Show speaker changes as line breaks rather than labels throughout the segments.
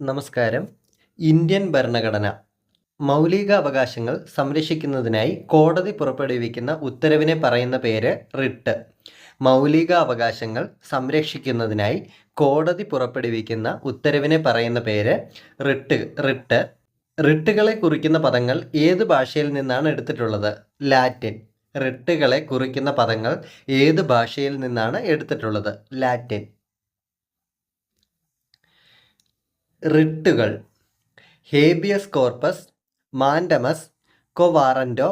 നമസ്കാരം. ഇന്ത്യൻ ഭരണഘടന. മൗലിക അവകാശങ്ങൾ സംരക്ഷിക്കുന്നതിനായി കോടതി പുറപ്പെടുവിക്കുന്ന ഉത്തരവിനെ പറയുന്ന പേര് റിട്ട്. മൗലിക അവകാശങ്ങൾ സംരക്ഷിക്കുന്നതിനായി കോടതി പുറപ്പെടുവിക്കുന്ന ഉത്തരവിനെ പറയുന്ന പേര് റിട്ട്. റിട്ട്. റിട്ടുകളെ കുറിക്കുന്ന പദങ്ങൾ ഏത് ഭാഷയിൽ നിന്നാണ് എടുത്തിട്ടുള്ളത്? ലാറ്റിൻ. റിട്ടുകളെ കുറിക്കുന്ന പദങ്ങൾ ഏത് ഭാഷയിൽ നിന്നാണ് എടുത്തിട്ടുള്ളത്? Latin. റിട്ടുകൾ. Habeas corpus mandamus quo warranto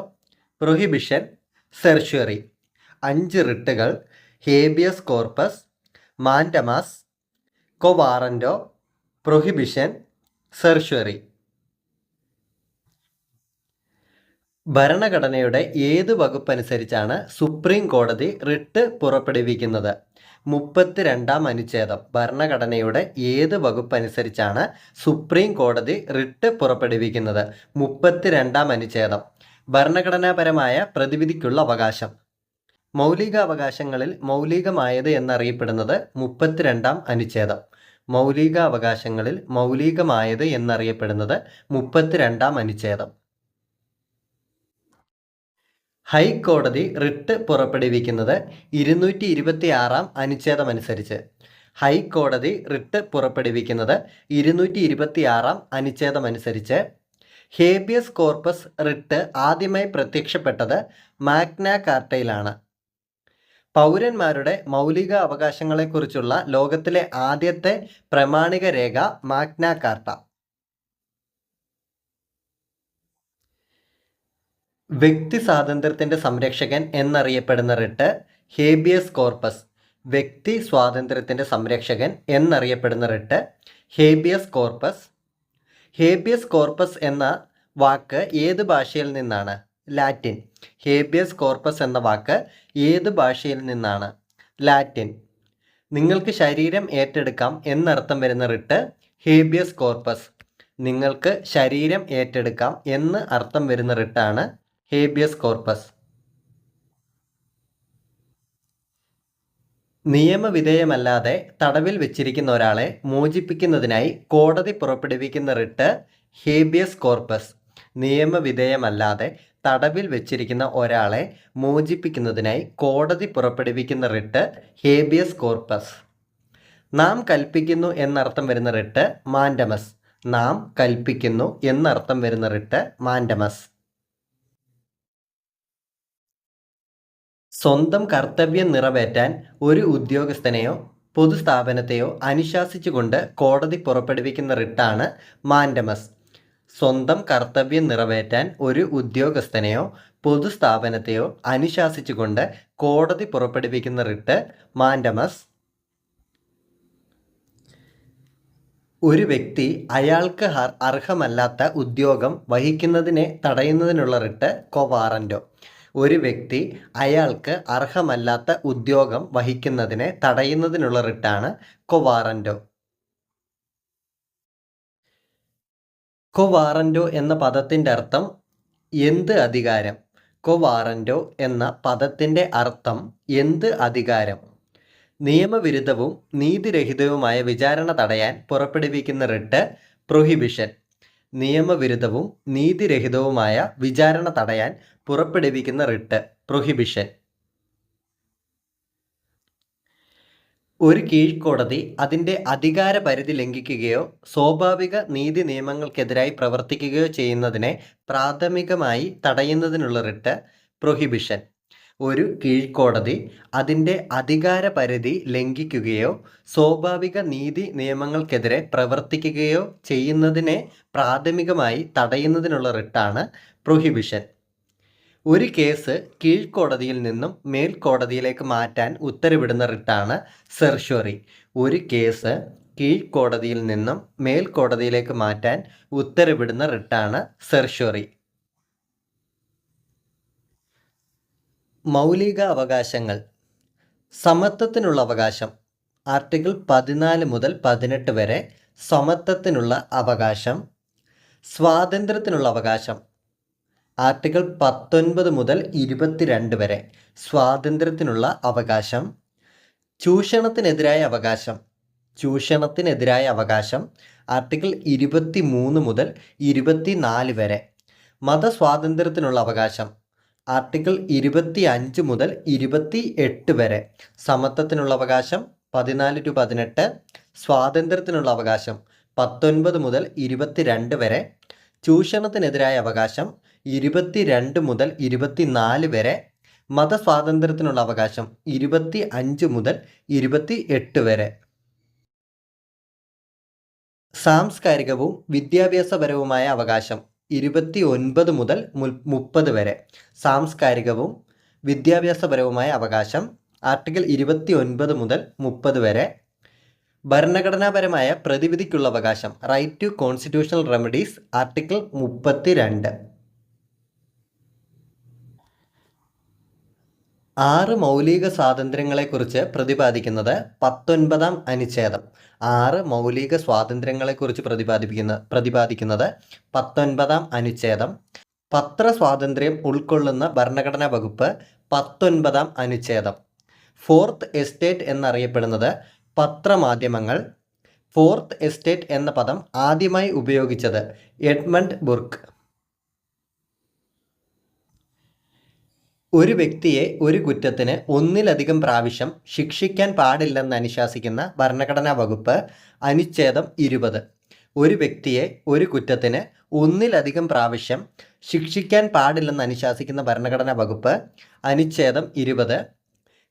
prohibition certiorari അഞ്ച് റിട്ടുകൾ habeas corpus mandamus quo warranto prohibition certiorari ഭരണഘടനയുടെ ഏത് വകുപ്പനുസരിച്ചാണ് സുപ്രീം കോടതി റിട്ട് പുറപ്പെടുവിക്കുന്നത്? മുപ്പത്തിരണ്ടാം അനുച്ഛേദം ഭരണഘടനയുടെ ഏത് വകുപ്പനുസരിച്ചാണ് സുപ്രീം കോടതി റിട്ട് പുറപ്പെടുവിക്കുന്നത്? മുപ്പത്തിരണ്ടാം അനുച്ഛേദം ഭരണഘടനാപരമായ പ്രതിവിധിക്കുള്ള അവകാശം. മൗലിക അവകാശങ്ങളിൽ മൗലികമായത് എന്നറിയപ്പെടുന്നത് മുപ്പത്തിരണ്ടാം അനുച്ഛേദം മൗലിക അവകാശങ്ങളിൽ മൗലികമായത് എന്നറിയപ്പെടുന്നത് മുപ്പത്തിരണ്ടാം അനുച്ഛേദം ഹൈക്കോടതി റിട്ട് പുറപ്പെടുവിക്കുന്നത് ഇരുന്നൂറ്റി ഇരുപത്തി ആറാം അനുച്ഛേദമനുസരിച്ച്. ഹൈക്കോടതി റിട്ട് പുറപ്പെടുവിക്കുന്നത് ഇരുന്നൂറ്റി ഇരുപത്തി ആറാം അനുച്ഛേദമനുസരിച്ച്. ഹേബിയസ് കോർപ്പസ് റിട്ട് ആദ്യമായി പ്രത്യക്ഷപ്പെട്ടത് മാഗ്ന കാർട്ടയിലാണ്. പൗരന്മാരുടെ മൗലിക അവകാശങ്ങളെക്കുറിച്ചുള്ള ലോകത്തിലെ ആദ്യത്തെ പ്രമാണിക രേഖ മാഗ്ന കാർട്ട. വ്യക്തി സ്വാതന്ത്ര്യത്തിന്റെ സംരക്ഷകൻ എന്നറിയപ്പെടുന്ന റിട്ട് ഹേബിയസ് കോർപ്പസ്. വ്യക്തി സ്വാതന്ത്ര്യത്തിന്റെ സംരക്ഷകൻ എന്നറിയപ്പെടുന്ന writ habeas corpus. Habeas corpus എന്ന വാക്ക് ഏത് ഭാഷയിൽ നിന്നാണ്? ലാറ്റിൻ. ഹേബിയസ് കോർപ്പസ് എന്ന വാക്ക് ഏത് ഭാഷയിൽ നിന്നാണ്? ലാറ്റിൻ. നിങ്ങൾക്ക് ശരീരം ഏറ്റെടുക്കാം എന്നർത്ഥം വരുന്ന റിട്ട് ഹേബിയസ് കോർപ്പസ്. നിങ്ങൾക്ക് ശരീരം ഏറ്റെടുക്കാം എന്ന് അർത്ഥം വരുന്ന റിട്ടാണ് ഹേബിയസ് കോർപ്പസ് നിയമവിധേയമല്ലാതെ തടവിൽ വെച്ചിരിക്കുന്ന ഒരാളെ മോചിപ്പിക്കുന്നതിനായി കോടതി പുറപ്പെടുവിക്കുന്ന റിട്ട് ഹേബിയസ് കോർപ്പസ് നിയമവിധേയമല്ലാതെ തടവിൽ വെച്ചിരിക്കുന്ന ഒരാളെ മോചിപ്പിക്കുന്നതിനായി കോടതി പുറപ്പെടുവിക്കുന്ന റിട്ട് ഹേബിയസ് കോർപ്പസ് നാം കൽപ്പിക്കുന്നു എന്നർത്ഥം വരുന്ന റിട്ട് മാൻഡമസ് നാം കൽപ്പിക്കുന്നു എന്നർത്ഥം വരുന്ന റിട്ട് മാൻഡമസ് സ്വന്തം കർത്തവ്യം നിറവേറ്റാൻ ഒരു ഉദ്യോഗസ്ഥനെയോ പൊതുസ്ഥാപനത്തെയോ അനുശാസിച്ചുകൊണ്ട് കോടതി പുറപ്പെടുവിക്കുന്ന റിട്ടാണ് മാൻഡമസ് സ്വന്തം കർത്തവ്യം നിറവേറ്റാൻ ഒരു ഉദ്യോഗസ്ഥനെയോ പൊതുസ്ഥാപനത്തെയോ അനുശാസിച്ചുകൊണ്ട് കോടതി പുറപ്പെടുവിക്കുന്ന റിട്ട് മാൻഡമസ് ഒരു വ്യക്തി അയാൾക്ക് അർഹമല്ലാത്ത ഉദ്യോഗം വഹിക്കുന്നതിനെ തടയുന്നതിനുള്ള റിട്ട് കൊവാറന്റോ ഒരു വ്യക്തി അയാൾക്ക് അർഹമല്ലാത്ത ഉദ്യോഗം വഹിക്കുന്നതിനെ തടയുന്നതിനുള്ള റിട്ടാണ് കൊവാറന്റോ കൊവാറന്റോ എന്ന പദത്തിന്റെ അർത്ഥം എന്ത് അധികാരം? കൊവാറന്റോ എന്ന പദത്തിന്റെ അർത്ഥം എന്ത് അധികാരം? നിയമവിരുദ്ധവും നീതിരഹിതവുമായ വിചാരണ തടയാൻ പുറപ്പെടുവിക്കുന്ന റിട്ട് പ്രൊഹിബിഷൻ. നിയമവിരുദ്ധവും നീതിരഹിതവുമായ വിചാരണ തടയാൻ പുറപ്പെടുവിക്കുന്ന റിട്ട് പ്രൊഹിബിഷൻ ഒരു കീഴ്ക്കോടതി അതിന്റെ അധികാര പരിധി ലംഘിക്കുകയോ സ്വാഭാവിക നീതി നിയമങ്ങൾക്കെതിരായി പ്രവർത്തിക്കുകയോ ചെയ്യുന്നതിനെ പ്രാഥമികമായി തടയുന്നതിനുള്ള റിട്ട് പ്രൊഹിബിഷൻ ഒരു കീഴ്ക്കോടതി അതിന്റെ അധികാര പരിധി ലംഘിക്കുകയോ സ്വാഭാവിക നീതി നിയമങ്ങൾക്കെതിരെ പ്രവർത്തിക്കുകയോ ചെയ്യുന്നതിനെ പ്രാഥമികമായി തടയുന്നതിനുള്ള റിട്ടാണ് പ്രൊഹിബിഷൻ ഒരു കേസ് കീഴ്ക്കോടതിയിൽ നിന്നും മേൽക്കോടതിയിലേക്ക് മാറ്റാൻ ഉത്തരവിടുന്ന റിട്ടാണ് സെർഷ്വറി ഒരു കേസ് കീഴ്ക്കോടതിയിൽ നിന്നും മേൽക്കോടതിയിലേക്ക് മാറ്റാൻ ഉത്തരവിടുന്ന റിട്ടാണ് സെർഷ്വറി മൗലിക അവകാശങ്ങൾ സമത്വത്തിനുള്ള അവകാശം. ആർട്ടിക്കിൾ പതിനാല് മുതൽ പതിനെട്ട് വരെ സമത്വത്തിനുള്ള അവകാശം. സ്വാതന്ത്ര്യത്തിനുള്ള അവകാശം. ആർട്ടിക്കിൾ പത്തൊൻപത് മുതൽ ഇരുപത്തിരണ്ട് വരെ സ്വാതന്ത്ര്യത്തിനുള്ള അവകാശം ചൂഷണത്തിനെതിരായ അവകാശം ചൂഷണത്തിനെതിരായ അവകാശം ആർട്ടിക്കിൾ ഇരുപത്തി മൂന്ന് മുതൽ ഇരുപത്തിനാല് വരെ മതസ്വാതന്ത്ര്യത്തിനുള്ള അവകാശം ആർട്ടിക്കിൾ ഇരുപത്തി അഞ്ച് മുതൽ ഇരുപത്തി എട്ട് വരെ സമത്വത്തിനുള്ള അവകാശം പതിനാല് ടു പതിനെട്ട് സ്വാതന്ത്ര്യത്തിനുള്ള അവകാശം പത്തൊൻപത് മുതൽ ഇരുപത്തിരണ്ട് വരെ ചൂഷണത്തിനെതിരായ അവകാശം ഇരുപത്തിരണ്ട് മുതൽ ഇരുപത്തിനാല് വരെ മതസ്വാതന്ത്ര്യത്തിനുള്ള അവകാശം ഇരുപത്തി അഞ്ച് മുതൽ ഇരുപത്തി എട്ട് വരെ. സാംസ്കാരികവും വിദ്യാഭ്യാസപരവുമായ അവകാശം ഇരുപത്തി ഒൻപത് മുതൽ മുപ്പത് വരെ. സാംസ്കാരികവും വിദ്യാഭ്യാസപരവുമായ അവകാശം ആർട്ടിക്കിൾ ഇരുപത്തി ഒൻപത് മുതൽ മുപ്പത് വരെ. ഭരണഘടനാപരമായ പ്രതിവിധിക്കുള്ള അവകാശം right to constitutional remedies article മുപ്പത്തി രണ്ട് ആറ് മൗലിക സ്വാതന്ത്ര്യങ്ങളെക്കുറിച്ച് പ്രതിപാദിക്കുന്നത് പത്തൊൻപതാം അനുച്ഛേദം. ആറ് മൗലിക സ്വാതന്ത്ര്യങ്ങളെക്കുറിച്ച് പ്രതിപാദിപ്പിക്കുന്ന പ്രതിപാദിക്കുന്നത് പത്തൊൻപതാം അനുച്ഛേദം. പത്രസ്വാതന്ത്ര്യം ഉൾക്കൊള്ളുന്ന ഭരണഘടനാ വകുപ്പ് പത്തൊൻപതാം അനുച്ഛേദം. ഫോർത്ത് എസ്റ്റേറ്റ് എന്നറിയപ്പെടുന്നത് പത്രമാധ്യമങ്ങൾ ഫോർത്ത് എസ്റ്റേറ്റ് എന്ന പദം ആദ്യമായി ഉപയോഗിച്ചത് എഡ്മണ്ട് ബുർക്ക്. ഒരു വ്യക്തിയെ ഒരു കുറ്റത്തിന് ഒന്നിലധികം പ്രാവശ്യം ശിക്ഷിക്കാൻ പാടില്ലെന്ന് അനുശാസിക്കുന്ന ഭരണഘടനാ വകുപ്പ് അനുച്ഛേദം ഇരുപത്. ഒരു വ്യക്തിയെ ഒരു കുറ്റത്തിന് ഒന്നിലധികം പ്രാവശ്യം ശിക്ഷിക്കാൻ പാടില്ലെന്ന് അനുശാസിക്കുന്ന ഭരണഘടനാ വകുപ്പ് അനുച്ഛേദം ഇരുപത്.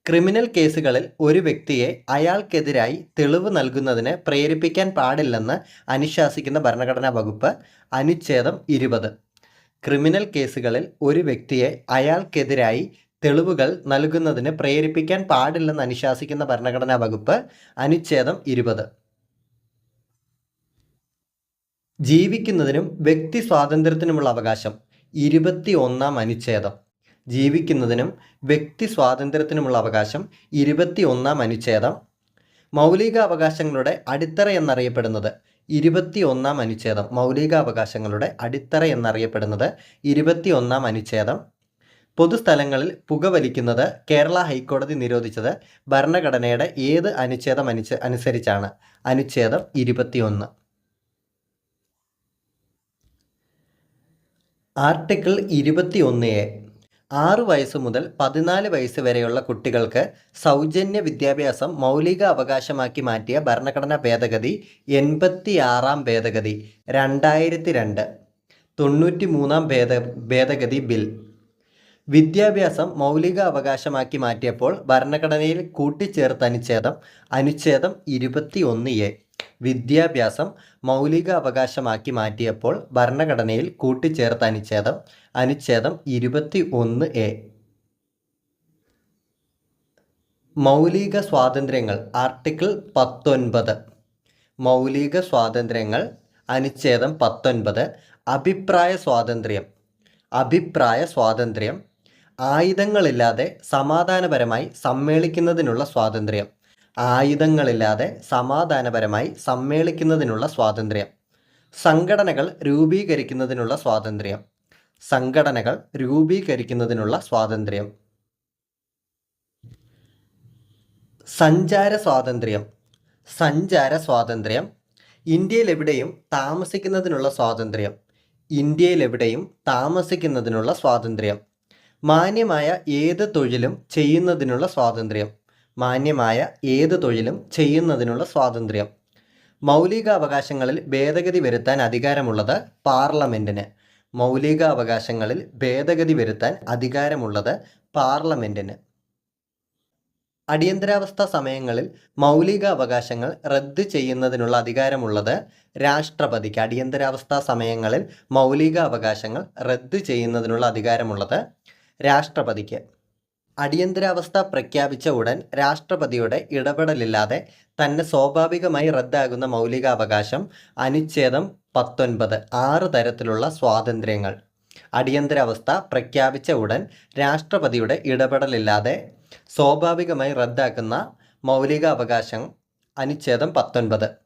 ക്രിമിനൽ കേസുകളിൽ ഒരു വ്യക്തിയെ അയാൾക്കെതിരായി തെളിവ് നൽകുന്നതിന് പ്രേരിപ്പിക്കാൻ പാടില്ലെന്ന് അനുശാസിക്കുന്ന ഭരണഘടനാ വകുപ്പ് അനുച്ഛേദം ഇരുപത്. ക്രിമിനൽ കേസുകളിൽ ഒരു വ്യക്തിയെ അയാൾക്കെതിരായി തെളിവുകൾ നൽകുന്നതിന് പ്രേരിപ്പിക്കാൻ പാടില്ലെന്ന് അനുശാസിക്കുന്ന ഭരണഘടനാ വകുപ്പ് അനുച്ഛേദം ഇരുപത്. ജീവിക്കുന്നതിനും വ്യക്തി സ്വാതന്ത്ര്യത്തിനുമുള്ള അവകാശം. ഇരുപത്തി ഒന്നാം അനുച്ഛേദം. ജീവിക്കുന്നതിനും വ്യക്തി സ്വാതന്ത്ര്യത്തിനുമുള്ള അവകാശം ഇരുപത്തി ഒന്നാം അനുച്ഛേദം. മൗലിക അവകാശങ്ങളുടെ അടിത്തറ എന്നറിയപ്പെടുന്നത് ഇരുപത്തി ഒന്നാം അനുച്ഛേദം. മൗലികാവകാശങ്ങളുടെ അടിത്തറ എന്നറിയപ്പെടുന്നത് ഇരുപത്തി ഒന്നാം അനുച്ഛേദം. പൊതുസ്ഥലങ്ങളിൽ പുകവലിക്കുന്നത് കേരള ഹൈക്കോടതി നിരോധിച്ചത് ഭരണഘടനയുടെ ഏത് അനുച്ഛേദം അനുസ അനുസരിച്ചാണ്. അനുച്ഛേദം ഇരുപത്തിയൊന്ന്. ആർട്ടിക്കിൾ ഇരുപത്തി ഒന്ന് എ ആറ് വയസ്സ് മുതൽ പതിനാല് വയസ്സ് വരെയുള്ള കുട്ടികൾക്ക് സൗജന്യ വിദ്യാഭ്യാസം മൗലിക അവകാശമാക്കി മാറ്റിയ ഭരണഘടനാ ഭേദഗതി എൺപത്തി ആറാം ഭേദഗതി രണ്ടായിരത്തി രണ്ട് തൊണ്ണൂറ്റി മൂന്നാം ഭേദ ഭേദഗതി ബിൽ. വിദ്യാഭ്യാസം മൗലിക അവകാശമാക്കി മാറ്റിയപ്പോൾ ഭരണഘടനയിൽ കൂട്ടിച്ചേർത്ത അനുച്ഛേദം അനുച്ഛേദം ഇരുപത്തി ഒന്ന് എ. വിദ്യാഭ്യാസം മൗലിക അവകാശമാക്കി മാറ്റിയപ്പോൾ ഭരണഘടനയിൽ കൂട്ടിച്ചേർത്ത അനുച്ഛേദം അനുച്ഛേദം ഇരുപത്തി ഒന്ന് എ. മൗലിക സ്വാതന്ത്ര്യങ്ങൾ ആർട്ടിക്കിൾ പത്തൊൻപത്. മൗലിക സ്വാതന്ത്ര്യങ്ങൾ അനുച്ഛേദം പത്തൊൻപത്. അഭിപ്രായ സ്വാതന്ത്ര്യം. അഭിപ്രായ സ്വാതന്ത്ര്യം. ആയുധങ്ങളില്ലാതെ സമാധാനപരമായി സമ്മേളിക്കുന്നതിനുള്ള സ്വാതന്ത്ര്യം. ആയുധങ്ങളില്ലാതെ സമാധാനപരമായി സമ്മേളിക്കുന്നതിനുള്ള സ്വാതന്ത്ര്യം. സംഘടനകൾ രൂപീകരിക്കുന്നതിനുള്ള സ്വാതന്ത്ര്യം. സംഘടനകൾ രൂപീകരിക്കുന്നതിനുള്ള സ്വാതന്ത്ര്യം. സഞ്ചാര സ്വാതന്ത്ര്യം. സഞ്ചാര സ്വാതന്ത്ര്യം. ഇന്ത്യയിലെവിടെയും താമസിക്കുന്നതിനുള്ള സ്വാതന്ത്ര്യം. ഇന്ത്യയിലെവിടെയും താമസിക്കുന്നതിനുള്ള സ്വാതന്ത്ര്യം. മാന്യമായ ഏത് തൊഴിലും ചെയ്യുന്നതിനുള്ള സ്വാതന്ത്ര്യം. മാന്യമായ ഏത് തൊഴിലും ചെയ്യുന്നതിനുള്ള സ്വാതന്ത്ര്യം. മൗലികാവകാശങ്ങളിൽ ഭേദഗതി വരുത്താൻ അധികാരമുള്ളത് പാർലമെന്റിന് മൗലികാവകാശങ്ങളിൽ ഭേദഗതി വരുത്താൻ അധികാരമുള്ളത് പാർലമെന്റിന് അടിയന്തരാവസ്ഥ സമയങ്ങളിൽ മൗലിക അവകാശങ്ങൾ റദ്ദ് ചെയ്യുന്നതിനുള്ള അധികാരമുള്ളത് രാഷ്ട്രപതിക്ക്. അടിയന്തരാവസ്ഥ സമയങ്ങളിൽ മൗലിക അവകാശങ്ങൾ റദ്ദ് ചെയ്യുന്നതിനുള്ള അധികാരമുള്ളത് രാഷ്ട്രപതിക്ക്. അടിയന്തരാവസ്ഥ പ്രഖ്യാപിച്ച ഉടൻ രാഷ്ട്രപതിയുടെ ഇടപെടലില്ലാതെ തന്നെ സ്വാഭാവികമായി റദ്ദാകുന്ന മൗലികാവകാശം അനുച്ഛേദം പത്തൊൻപത് ആറ് തരത്തിലുള്ള സ്വാതന്ത്ര്യങ്ങൾ. അടിയന്തരാവസ്ഥ പ്രഖ്യാപിച്ച ഉടൻ രാഷ്ട്രപതിയുടെ ഇടപെടലില്ലാതെ സ്വാഭാവികമായി റദ്ദാക്കുന്ന മൗലികാവകാശം അനുച്ഛേദം പത്തൊൻപത്.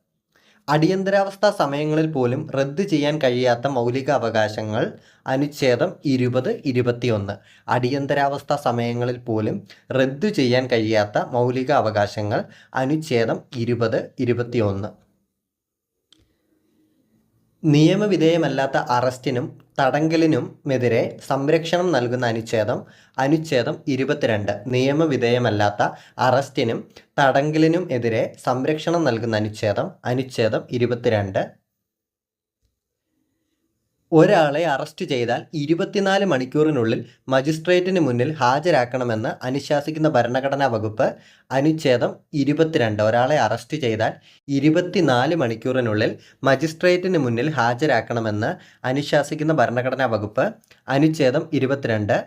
അടിയന്തരാവസ്ഥ സമയങ്ങളിൽ പോലും റദ്ദ് ചെയ്യാൻ കഴിയാത്ത മൗലിക അവകാശങ്ങൾ അനുച്ഛേദം ഇരുപത് ഇരുപത്തിയൊന്ന്. അടിയന്തരാവസ്ഥ സമയങ്ങളിൽ പോലും റദ്ദു ചെയ്യാൻ കഴിയാത്ത മൗലിക അവകാശങ്ങൾ അനുച്ഛേദം ഇരുപത് ഇരുപത്തിയൊന്ന്. നിയമവിധേയമല്ലാത്ത അറസ്റ്റിനും തടങ്കലിനുമെതിരെ സംരക്ഷണം നൽകുന്ന അനുച്ഛേദം അനുച്ഛേദം ഇരുപത്തിരണ്ട്. നിയമവിധേയമല്ലാത്ത അറസ്റ്റിനും തടങ്കലിനും എതിരെ സംരക്ഷണം നൽകുന്ന അനുച്ഛേദം അനുച്ഛേദം ഇരുപത്തിരണ്ട്. ഒരാളെ അറസ്റ്റ് ചെയ്താൽ ഇരുപത്തിനാല് മണിക്കൂറിനുള്ളിൽ മജിസ്ട്രേറ്റിന് മുന്നിൽ ഹാജരാക്കണമെന്ന് അനുശാസിക്കുന്ന ഭരണഘടനാ വകുപ്പ് അനുച്ഛേദം ഇരുപത്തിരണ്ട്. ഒരാളെ അറസ്റ്റ് ചെയ്താൽ ഇരുപത്തിനാല് മണിക്കൂറിനുള്ളിൽ മജിസ്ട്രേറ്റിന് മുന്നിൽ ഹാജരാക്കണമെന്ന് അനുശാസിക്കുന്ന ഭരണഘടനാ വകുപ്പ് അനുച്ഛേദം ഇരുപത്തിരണ്ട്.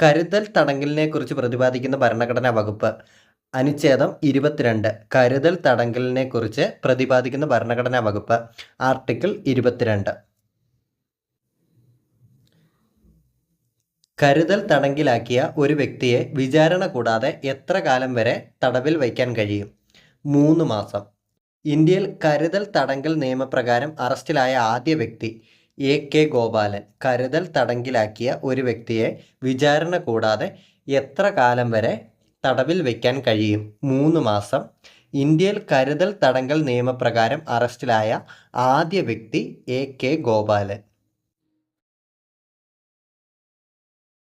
കരുതൽ തടങ്കലിനെക്കുറിച്ച് പ്രതിപാദിക്കുന്ന ഭരണഘടനാ വകുപ്പ് അനുച്ഛേദം ഇരുപത്തിരണ്ട്. കരുതൽ തടങ്കലിനെക്കുറിച്ച് പ്രതിപാദിക്കുന്ന ഭരണഘടനാ വകുപ്പ് ആർട്ടിക്കിൾ ഇരുപത്തിരണ്ട്. കരുതൽ തടങ്കിലാക്കിയ ഒരു വ്യക്തിയെ വിചാരണ കൂടാതെ എത്ര കാലം വരെ തടവിൽ വയ്ക്കാൻ കഴിയും? മൂന്ന് മാസം. ഇന്ത്യയിൽ കരുതൽ തടങ്കൽ നിയമപ്രകാരം അറസ്റ്റിലായ ആദ്യ വ്യക്തി എ കെ ഗോപാലൻ. കരുതൽ തടങ്കിലാക്കിയ ഒരു വ്യക്തിയെ വിചാരണ കൂടാതെ എത്ര കാലം വരെ തടവിൽ വയ്ക്കാൻ കഴിയും? മൂന്ന് മാസം. ഇന്ത്യയിൽ കരുതൽ തടങ്കൽ നിയമപ്രകാരം അറസ്റ്റിലായ ആദ്യ വ്യക്തി എ കെ ഗോപാലൻ.